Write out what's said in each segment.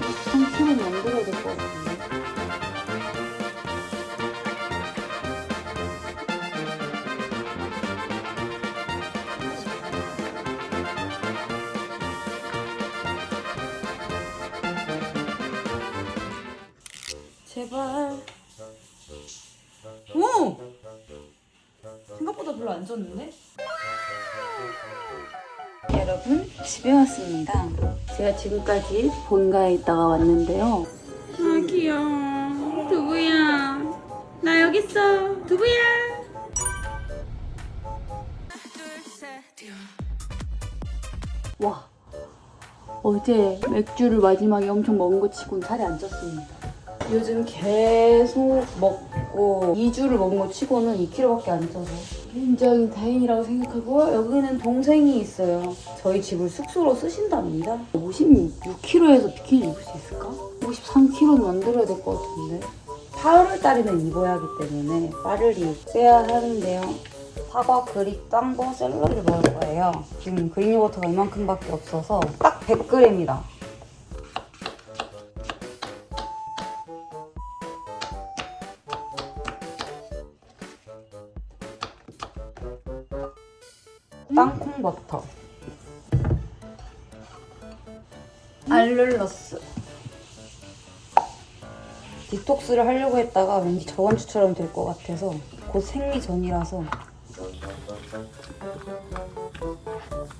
3kg 만들어야 될 것 같은데. 제발. 오! 생각보다 별로 안 쪘는데? 여러분, 집에 왔습니다. 제가 지금까지 본가에 있다가 왔는데요. 아 귀여워. 두부야. 나 여기 있어. 두부야. 와, 어제 맥주를 마지막에 엄청 먹은 거 치고는 살이 안 쪘습니다. 요즘 계속 먹고 2주를 먹은 거 치고는 2kg밖에 안 쪄서 굉장히 다행이라고 생각하고 여기는 동생이 있어요. 저희 집을 숙소로 쓰신답니다. 56kg에서 비키니 입을 수 있을까? 53kg는 만들어야 될 것 같은데 8월 달에는 입어야 하기 때문에 빠르리 빼야 하는데요. 사과 그릭 짱보 샐러드를 먹을 거예요. 지금 그릭 요거트가 이만큼밖에 없어서 딱 100g이다. 디톡스를 하려고 했다가 왠지 저번 주처럼 될 것 같아서 곧 생리 전이라서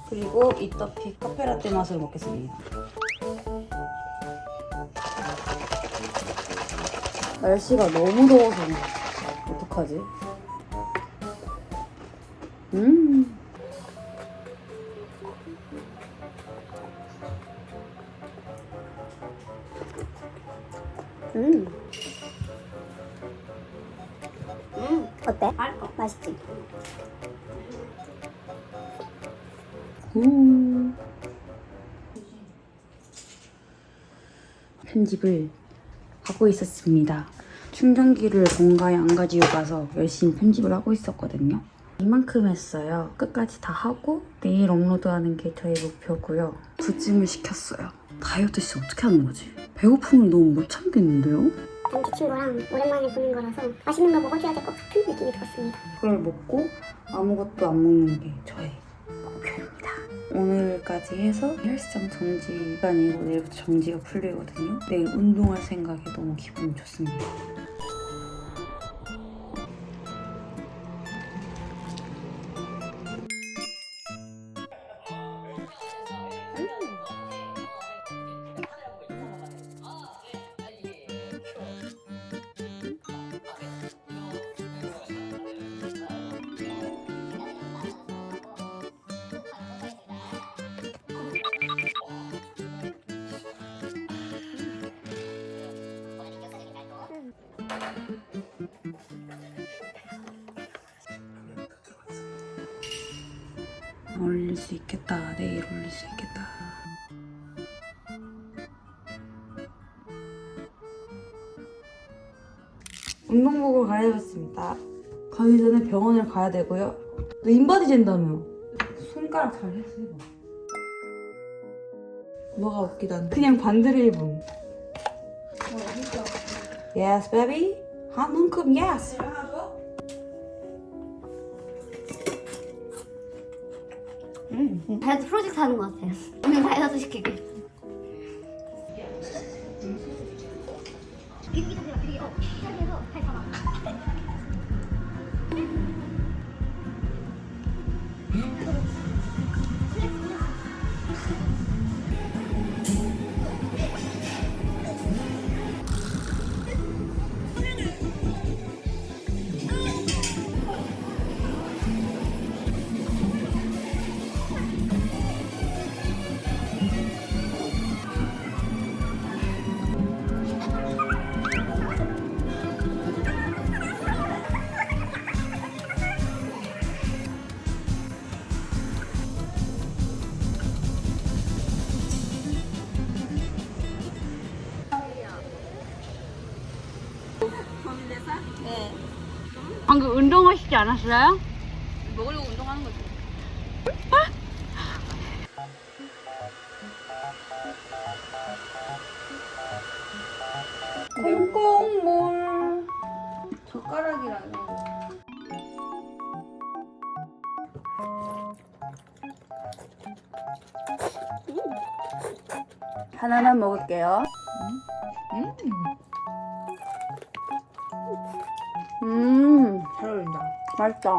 그리고 이터피 카페라떼 맛으로 먹겠습니다. 날씨가 너무 더워서 어떡하지? 음. 음. 편집을 하고 있었습니다. 충전기를 본가에 안 가지고 가서 열심히 편집을 하고 있었거든요. 이만큼 했어요. 끝까지 다 하고 내일 업로드하는 게 저의 목표고요. 부찜을 시켰어요. 다이어트 씨 어떻게 하는 거지? 배고픔을 너무 못 참겠는데요? 전 친구랑 오랜만에 보는 거라서 맛있는 거 먹어줘야 될 것 같은 느낌이 들었습니다. 그걸 먹고 아무것도 안 먹는 게 저의. 오늘까지 해서 헬스장 정지 기간이고 내일부터 정지가 풀리거든요. 내일 운동할 생각에 너무 기분이 좋습니다. 올릴 수 있겠다. 내일 올릴 수 있겠다. 운동복을 갈아입었습니다. 가기 전에 병원을 가야 되고요. 너 인바디 잰다며. 손가락 잘 했어. 해봐. 뭐가 웃기다. 그냥 반대를 입음. Yes, baby. 한 움큼 yes. 음, 다이어트 프로젝트 하는 것 같아요. 오늘 다이어트 시키기. 않았어요? 먹으려고 운동하는 거지. 어? 콩콩물 젓가락이라는 하나만 먹을게요. 맛있다.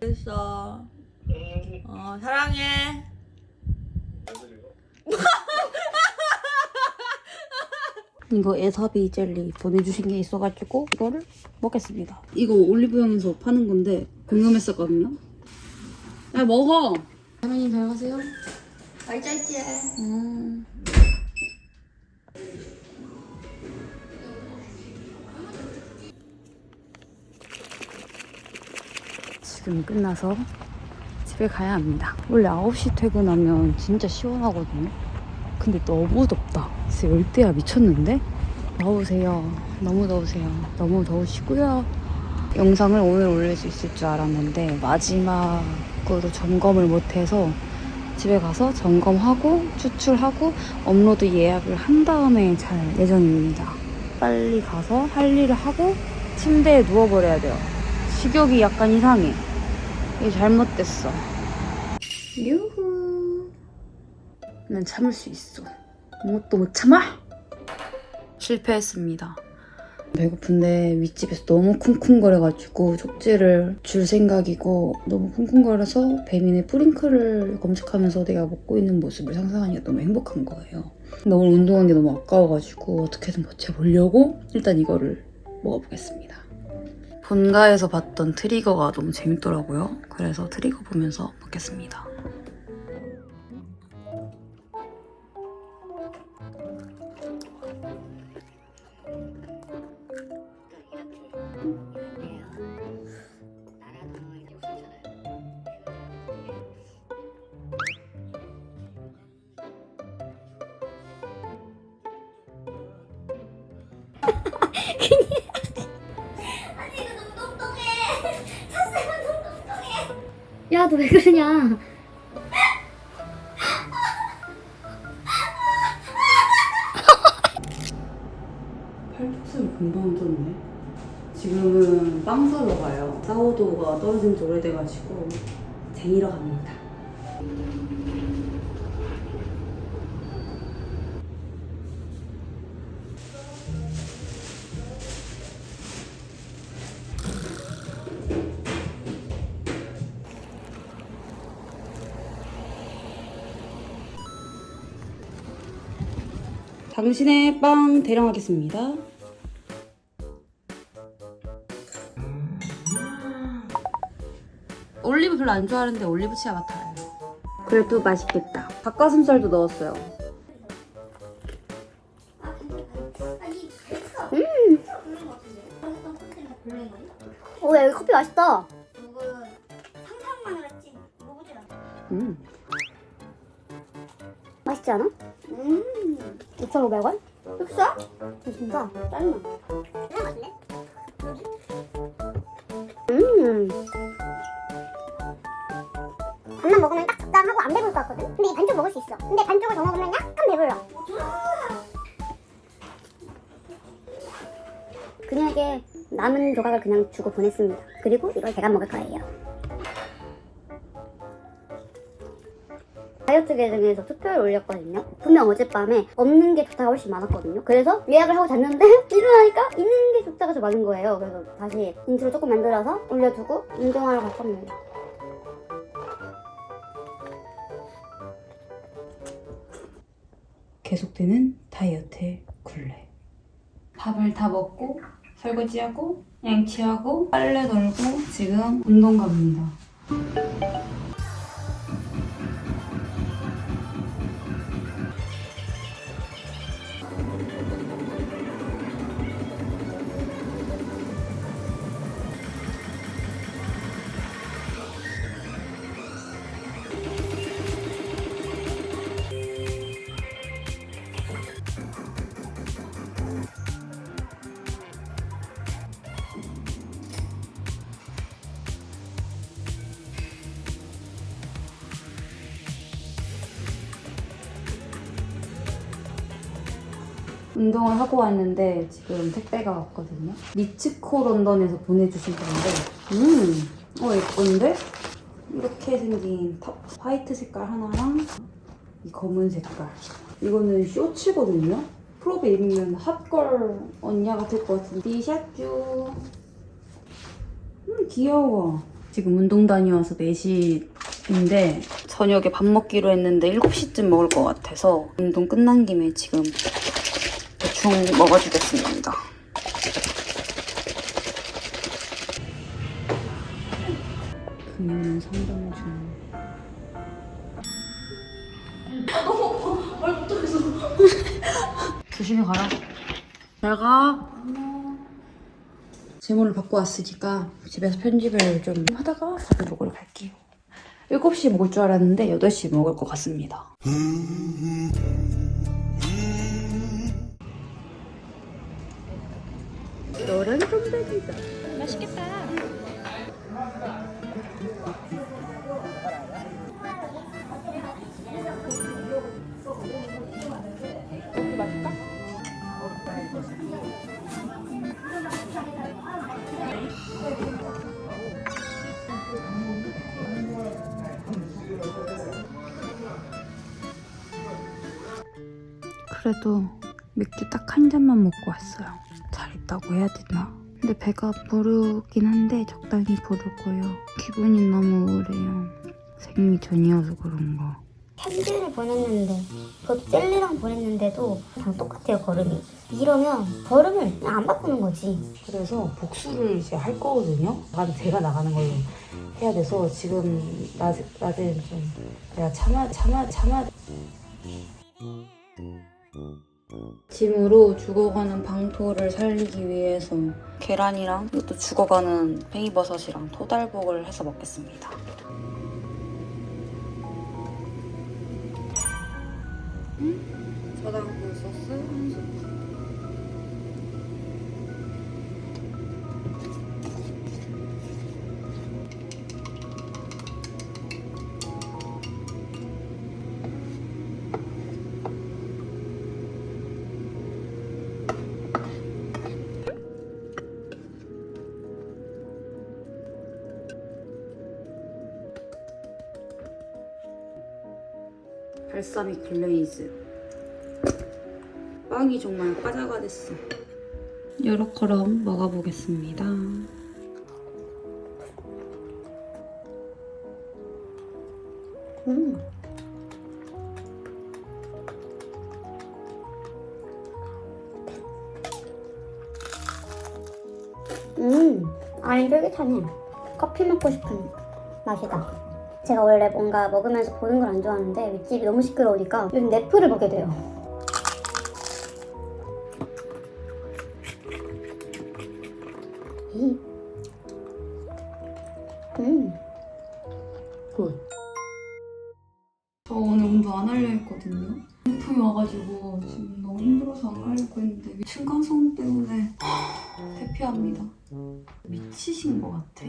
됐어. 어, 사랑해. 이거 에사비 젤리 보내주신 게 있어가지고 이거를 먹겠습니다. 이거 올리브영에서 파는 건데 궁금했었거든요. 야 먹어. 할머니 잘 가세요. 말짤지. 음. 지금 끝나서 집에 가야 합니다. 원래 9시 퇴근하면 진짜 시원하거든요. 근데 너무 덥다. 진짜 열대야 미쳤는데? 더우세요. 너무 더우세요. 너무 더우시고요. 영상을 오늘 올릴 수 있을 줄 알았는데 마지막으로 점검을 못해서 집에 가서 점검하고 추출하고 업로드 예약을 한 다음에 잘 예정입니다. 빨리 가서 할 일을 하고 침대에 누워버려야 돼요. 식욕이 약간 이상해. 이게 잘못됐어. 유후. 난 참을 수 있어. 아무것도 못 참아! 실패했습니다. 배고픈데 윗집에서 너무 쿵쿵거려가지고 쪽지를 줄 생각이고 너무 쿵쿵거려서 배민의 뿌링클을 검색하면서 내가 먹고 있는 모습을 상상하니까 너무 행복한 거예요. 근데 오늘 운동한 게 너무 아까워가지고 어떻게든 버텨보려고 일단 이거를 먹어보겠습니다. 본가에서 봤던 트리거가 너무 재밌더라고요. 그래서 트리거 보면서 먹겠습니다. 야, 너왜 그러냐? 팔뚝살 금방 쪘네. 지금은 빵 사러 가요. 사워도우가 떨어진 지 오래돼가지고 쟁이러 갑니다. 당신의 빵 대령하겠습니다. 올리브 별로 안 좋아하는데 올리브 치아 같아요. 그래도 맛있겠다. 닭가슴살도 넣었어요. 오, 야, 여기 커피 맛있다. 음. 맛있지 않아? 음. 2,500원? 비싸? 진짜? 짜증나. 음. 반만 먹으면 딱 적당하고 안 배부를 것 같거든? 근데 이 반쪽 먹을 수 있어. 근데 반쪽을 더 먹으면 약간 배불러. 그녀에게 남은 조각을 그냥 주고 보냈습니다. 그리고 이걸 제가 먹을 거예요. 다이어트 계정에서 투표를 올렸거든요. 분명 어젯밤에 없는 게 좋다가 훨씬 많았거든요. 그래서 예약을 하고 잤는데 일어나니까 있는 게 좋다가 더 많은 거예요. 그래서 다시 인트로 조금 만들어서 올려두고 운동하러 갈 겁니다. 계속되는 다이어트의 굴레. 밥을 다 먹고 설거지하고 양치하고 빨래 널고 지금 운동 갑니다. 운동을 하고 왔는데 지금 택배가 왔거든요. 리츠코 런던에서 보내주신 건데 음, 어 예쁜데? 이렇게 생긴 탑 화이트 색깔 하나랑 이 검은 색깔 이거는 쇼츠거든요. 프로베 입으면 핫걸 언니가 될것 같은 티셔츠 음 귀여워 지금 운동 다녀와서 4시인데 저녁에 밥 먹기로 했는데 7시쯤 먹을 것 같아서 운동 끝난 김에 지금 대충 먹어주겠습니다 금요일은 상담 중 조심히 가라. 잘 가. 제모를 받고 왔으니까 집에서 편집을 좀 하다가 밥을 먹으러 갈게요. 7시에 먹을 줄 알았는데 8시에 먹을 것 같습니다. 너랑 선배이다 그래도 맥주 딱 한 잔만 먹고 왔어요. 잘 있다고 해야 되나? 근데 배가 부르긴 한데 적당히 부르고요. 기분이 너무 우울해요. 생리 전이어서 그런가. 편지를 보냈는데 그것도 젤리랑 보냈는데도 다 똑같아요 걸음이 이러면 걸음을 그냥 안 바꾸는 거지 그래서 복수를 이제 할 거거든요. 나는 제가 나가는 걸로 해야 돼서 지금 낮에 낮에 좀 내가 참아 참아 참아. 짐으로 죽어가는 방토를 살리기 위해서 계란이랑 이것도 죽어가는 팽이버섯이랑 토달복을 해서 먹겠습니다. 저당구 소스 한 스푼. 발사믹 글레이즈 빵이 정말 과자가 됐어 요렇게럼 먹어보겠습니다 음. 음, 쫄깃하네. 커피 먹고 싶은 맛이다. 제가 원래 뭔가 먹으면서 보는 걸 안 좋아하는데 윗집이 너무 시끄러우니까 요즘 넷플을 보게 돼요. 이. 음. 굿. 저 오늘 운동 안 하려 했거든요 통풍이 와가지고 지금 너무 힘들어서 안 가려고 했는데 층간소음 때문에 대피합니다 미치신 것 같아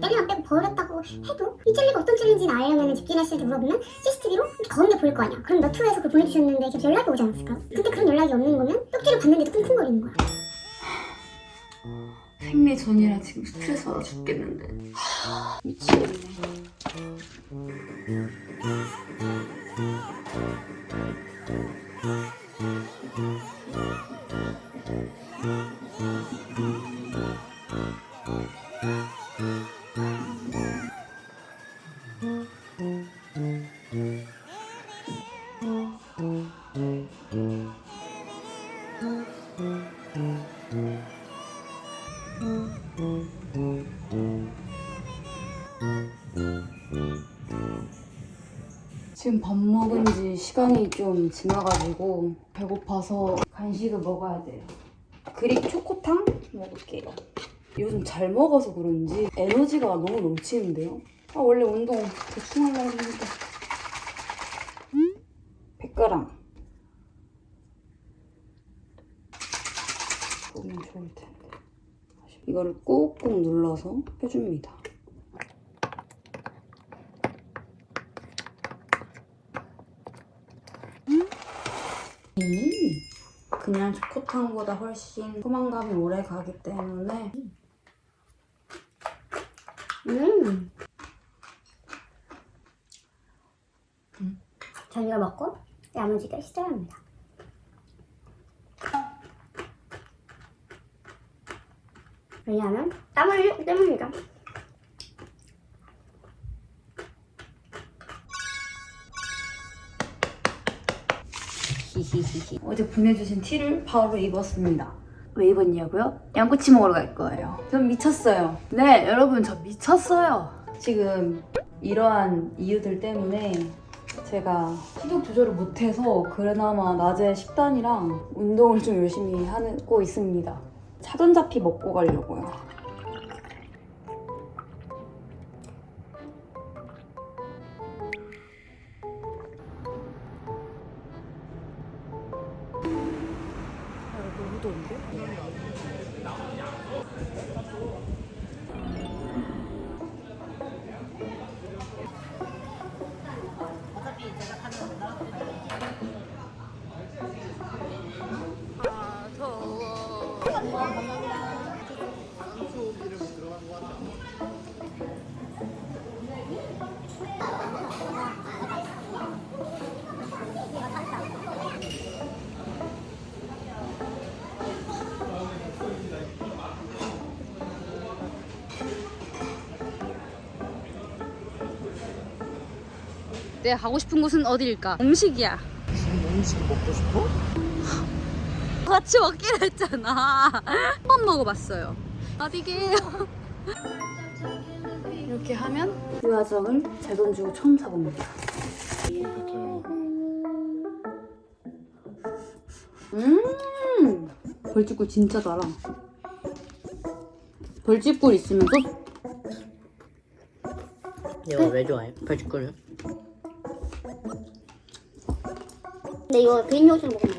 젤리만 빼고 버렸다고 해도 이 젤리가 어떤 젤리인지는 알려면 씨한테 물어보면 CCTV로 검게 보일 거 아니야. 그럼 너튜브에서 그걸 보내주셨는데 계속 연락이 오지 않았을까? 근데 그런 연락이 없는 거면 쪽지를 받는데도 쿵쿵거리는 거야. 생리 전이라 지금 스트레스 받아 죽겠는데. 미치겠네 지금 밥 먹은 지 시간이 좀 지나가지고 배고파서 간식을 먹어야 돼요. 그릭 초코탕 먹을게요. 요즘 잘 먹어서 그런지 에너지가 너무 넘치는데요. 아 원래 운동 대충 하려고 했는데 100g 보면 좋을 텐데 이거를 꾹꾹 눌러서 해줍니다. 그냥 초코탕보다 훨씬 포만감이 오래 가기 때문에 음. 전 이걸 먹고 야무지게 시작합니다. 왜냐하면 땀을 흘렸기. 히히히히. 어제 보내주신 티를 바로 입었습니다. 왜 입었냐고요? 양꼬치 먹으러 갈 거예요. 전 미쳤어요. 네, 여러분 저 미쳤어요. 지금 이러한 이유들 때문에 제가 식욕 조절을 못해서 그나마 낮에 식단이랑 운동을 좀 열심히 하고 있습니다. 차전자피 먹고 가려고요. 내가 가고 싶은 곳은 어디일까? 음식이야. 지금 음식 먹고 싶어? 같이 먹기로 했잖아. 처음 먹어봤어요. 어디게요? 이렇게 하면 유화정을 제 돈 주고 처음 사봅니다. 음, 벌집꿀 진짜 달아. 벌집꿀 있으면 또 내가 왜 좋아해? 벌칙거려? 근데 이거 개인 요즘 먹으면